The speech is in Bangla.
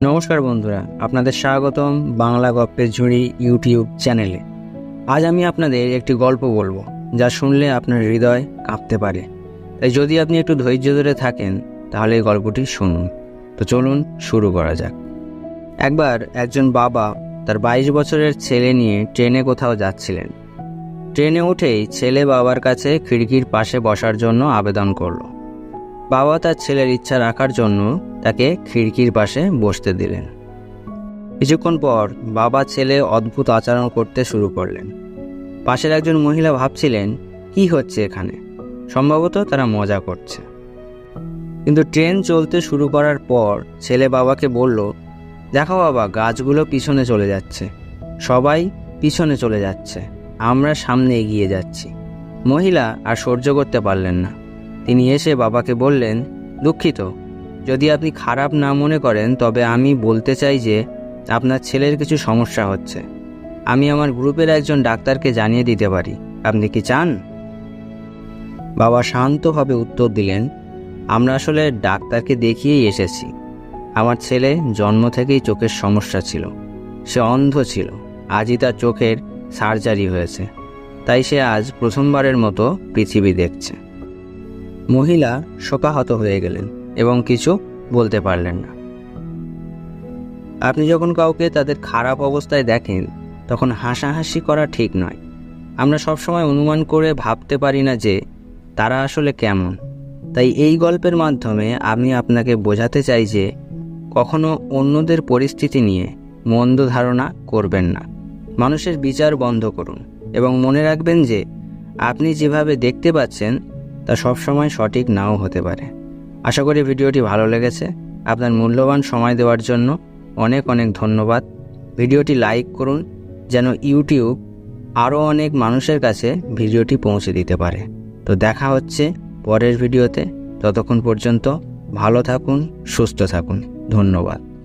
নমস্কার বন্ধুরা, আপনাদের স্বাগতম বাংলা গল্পের ঝুড়ি ইউটিউব চ্যানেলে। আজ আমি আপনাদের একটি গল্প বলব, যা শুনলে আপনার হৃদয় কাঁপতে পারে। তাই যদি আপনি একটু ধৈর্য ধরে থাকেন, তাহলে এই গল্পটি শুনুন। তো চলুন শুরু করা যাক। একবার একজন বাবা তার বাইশ বছরের ছেলে নিয়ে ট্রেনে কোথাও যাচ্ছিলেন। ট্রেনে উঠেই ছেলে বাবার কাছে খিড়কির পাশে বসার জন্য আবেদন করল। বাবা তার ছেলের ইচ্ছা রাখার জন্য তাকে খিড়কির পাশে বসতে দিলেন। কিছুক্ষণ পর বাবা ছেলে অদ্ভুত আচরণ করতে শুরু করলেন। পাশের একজন মহিলা ভাবছিলেন, কি হচ্ছে এখানে? সম্ভবত তারা মজা করছে। কিন্তু ট্রেন চলতে শুরু করার পর ছেলে বাবাকে বলল, দেখো বাবা, গাছগুলো পিছনে চলে যাচ্ছে। সবাই পিছনে চলে যাচ্ছে। আমরা সামনে এগিয়ে যাচ্ছি। মহিলা আর সহ্য করতে পারলেন না। তিনি এসে বাবাকে বললেন, দুঃখিত। যদি আপনি খারাপ না মনে করেন, তবে আমি বলতে চাই যে, আপনার ছেলের কিছু সমস্যা হচ্ছে। আমি আমার গ্রুপের একজন ডাক্তারকে জানিয়ে দিতে পারি। আপনি কি চান? বাবা শান্তভাবে উত্তর দিলেন, আমরা আসলে ডাক্তারকে দেখিয়েই এসেছি। আমার ছেলে জন্ম থেকেই চোখের সমস্যা ছিল। সে অন্ধ ছিল। আজই তার চোখের সার্জারি হয়েছে। তাই সে আজ প্রথমবারের মতো পৃথিবী দেখছে। মহিলা শোকাহত হয়ে গেলেন এবং কিছু বলতে পারলেন না। আপনি যখন কাউকে তাদের খারাপ অবস্থায় দেখেন, তখন হাসাহাসি করা ঠিক নয়। আমরা সবসময় অনুমান করে ভাবতে পারি না যে, তারা আসলে কেমন। তাই এই গল্পের মাধ্যমে আমি আপনাকে বোঝাতে চাই যে, কখনো অন্যদের পরিস্থিতি নিয়ে মন্দ ধারণা করবেন না। মানুষের বিচার বন্ধ করুন এবং মনে রাখবেন যে, আপনি যেভাবে দেখতে পাচ্ছেন তা সবসময় সঠিক নাও হতে পারে। আশা করি ভিডিওটি ভালো লেগেছে। আপনার মূল্যবান সময় দেওয়ার জন্য অনেক অনেক ধন্যবাদ। ভিডিওটি লাইক করুন, যেন ইউটিউব আরও অনেক মানুষের কাছে ভিডিওটি পৌঁছে দিতে পারে। তো দেখা হচ্ছে পরের ভিডিওতে। ততক্ষণ পর্যন্ত ভালো থাকুন, সুস্থ থাকুন। ধন্যবাদ।